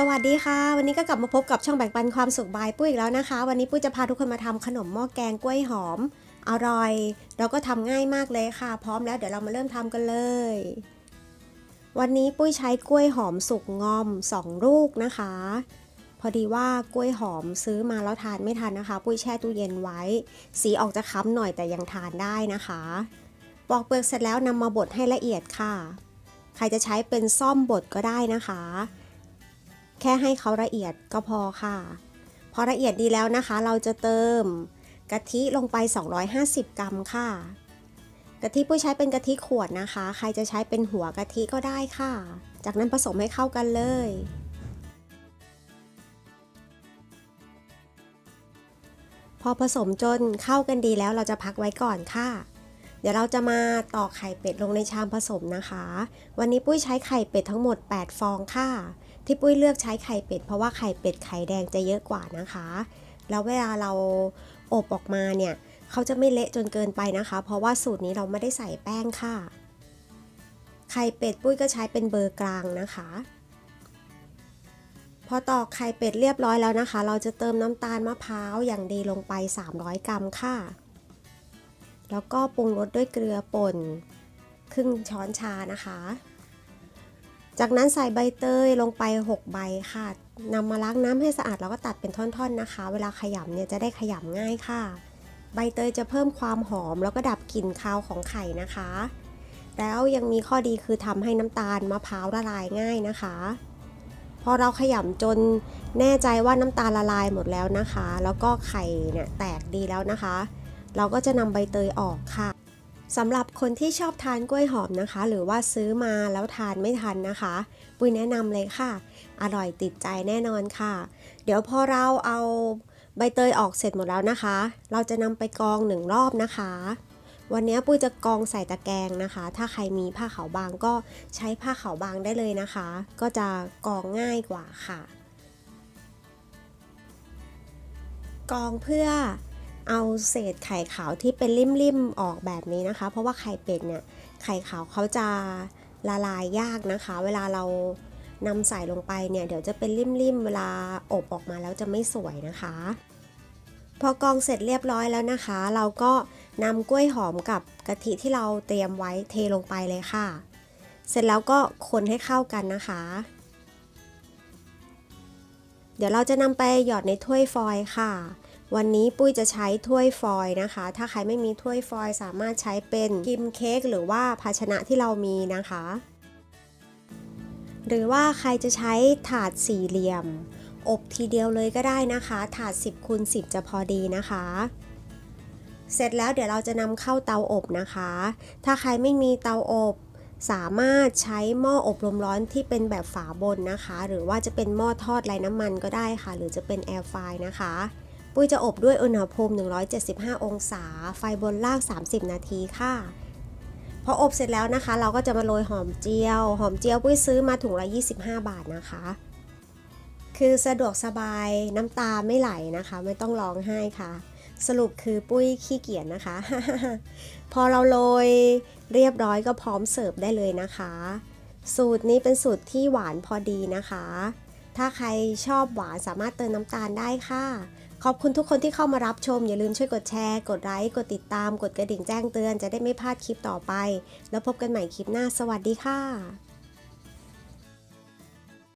สวัสดีค่ะ วันนี้ก็กลับมาพบกับช่องแบ่งปันความสุขบายปุ้ยอีกแล้วนะคะ วันนี้ปุ้ยจะพาทุกคนมาทำขนมหม้อแกงกล้วยหอม อร่อยแล้วก็ทำง่ายมากเลยค่ะ พร้อมแล้วเดี๋ยวเรามาเริ่มทำกันเลย วันนี้ปุ้ยใช้กล้วยหอมสุกงอม 2 ลูกนะคะ พอดีว่ากล้วยหอมซื้อมาแล้วทานไม่ทันนะคะ ปุ้ยแช่ตู้เย็นไว้ สีออกจะค้ำหน่อยแต่ยังทานได้นะคะปอกเปลือกเสร็จแล้วนำมาบดให้ละเอียดค่ะ ใครจะใช้เป็นซ่อมบดก็ได้นะคะ แค่ให้เขาละเอียดก็พอค่ะ พอละเอียดดีแล้วนะคะ เราจะเติมกะทิลงไป 250 กรัมค่ะกะทิปุ้ยใช้เป็นกะทิขวดนะคะ ใครจะใช้เป็นหัวกะทิก็ได้ค่ะ จากนั้นผสมให้เข้ากันเลย พอผสมจนเข้ากันดีแล้วเราจะพักไว้ก่อนค่ะ เดี๋ยวเราจะมาตอกไข่เป็ดลงในชามผสมนะคะ วันนี้ปุ้ยใช้ไข่เป็ดทั้งหมด 8 ฟองค่ะ ที่ปุ้ยเลือกใช้ไข่เป็ด เพราะว่าไข่เป็ดไข่แดงจะเยอะกว่านะคะ แล้วเวลาเราอบออกมาเนี่ยเขาจะไม่เละจนเกินไปนะคะ เพราะว่าสูตรนี้เราไม่ได้ใส่แป้งค่ะ ไข่เป็ดปุ้ยก็ใช้เป็นเบอร์กลางนะคะ พอตอกไข่เป็ดเรียบร้อยแล้วนะคะ เราจะเติมน้ำตาลมะพร้าวอย่างดีลงไป 300 กรัมค่ะ แล้วก็ปรุงรสด้วยเกลือป่นครึ่งช้อนชานะคะ จากนั้นใส่ใบเตยลงไป 6 ใบค่ะนำมาล้างน้ำให้สะอาดแล้วก็ตัดเป็นท่อนๆนะคะ เวลาขยำเนี่ยจะได้ขยำง่ายค่ะ ใบเตยจะเพิ่มความหอมแล้วก็ดับกลิ่นคาวของไข่นะคะ แล้วยังมีข้อดีคือทำให้น้ำตาลมะพร้าวละลายง่ายนะคะ พอเราขยำจนแน่ใจว่าน้ำตาลละลายหมดแล้วนะคะ แล้วก็ไข่เนี่ยแตกดีแล้วนะคะ เราก็จะนำใบเตยออกค่ะ สำหรับคนที่ชอบทานกล้วยหอมนะคะ หรือว่าซื้อมาแล้วทานไม่ทันนะคะ ปุ้ยแนะนำเลยค่ะ อร่อยติดใจแน่นอนค่ะ เดี๋ยวพอเราเอาใบเตยออกเสร็จหมดแล้วนะคะ เราจะนำไปกองหนึ่งรอบนะคะ วันนี้ปุ้ยจะกองใส่ตะแกรงนะคะ ถ้าใครมีผ้าขาวบางก็ใช้ผ้าขาวบางได้เลยนะคะ ก็จะกองง่ายกว่าค่ะ กองเพื่อ เอาเศษไข่ขาวที่เป็นริมๆออกแบบนี้นะคะ เพราะว่าไข่เป็ดเนี่ยไข่ขาวเขาจะละลายยากนะคะ เวลาเรานำใส่ลงไปเนี่ยเดี๋ยวจะเป็นริมๆเวลาอบออกมาแล้วจะไม่สวยนะคะ พอกองเสร็จเรียบร้อยแล้วนะคะ เราก็นำกล้วยหอมกับกะทิที่เราเตรียมไว้เทลงไปเลยค่ะ เสร็จแล้วก็คนให้เข้ากันนะคะ เดี๋ยวเราจะนำไปหยอดในถ้วยฟอยล์ค่ะ วันนี้ปุ้ยจะใช้ถ้วยฟอยนะคะ ถ้าใครไม่มีถ้วยฟอยสามารถใช้เป็นกิมเค้กหรือว่าภาชนะที่เรามีนะคะ หรือว่าใครจะใช้ถาดสี่เหลี่ยม อบทีเดียวเลยก็ได้นะคะ ถาด 10คูณ10 จะพอดีนะคะ เสร็จแล้วเดี๋ยวเราจะนำเข้าเตาอบนะคะ ถ้าใครไม่มีเตาอบสามารถใช้หม้ออบลมร้อนที่เป็นแบบฝาบนนะคะ หรือว่าจะเป็นหม้อทอดไร้น้ำมันก็ได้ค่ะ หรือจะเป็นแอร์ไฟนะคะ ปุ้ยจะอบด้วยอุณหภูมิ 175 องศา ไฟบนล่าง 30 นาทีค่ะ พออบเสร็จแล้วนะคะ เราก็จะมาโรยหอมเจียว หอมเจียวปุ้ยซื้อมาถุงละ 25 บาทนะคะ คือสะดวกสบายน้ำตาไม่ไหลนะคะ ไม่ต้องร้องไห้ค่ะ สรุปคือปุ้ยขี้เกียจนะคะ พอเราโรยเรียบร้อยก็พร้อมเสิร์ฟได้เลยนะคะ สูตรนี้เป็นสูตรที่หวานพอดีนะคะ ถ้าใครชอบหวานสามารถเติมน้ำตาลได้ค่ะ ขอบคุณทุกคนที่เข้ามารับชม อย่าลืมช่วยกดแชร์ กดไลค์ กดติดตาม กดกระดิ่งแจ้งเตือนจะได้ไม่พลาดคลิปต่อไป แล้วพบกันใหม่คลิปหน้า สวัสดีค่ะ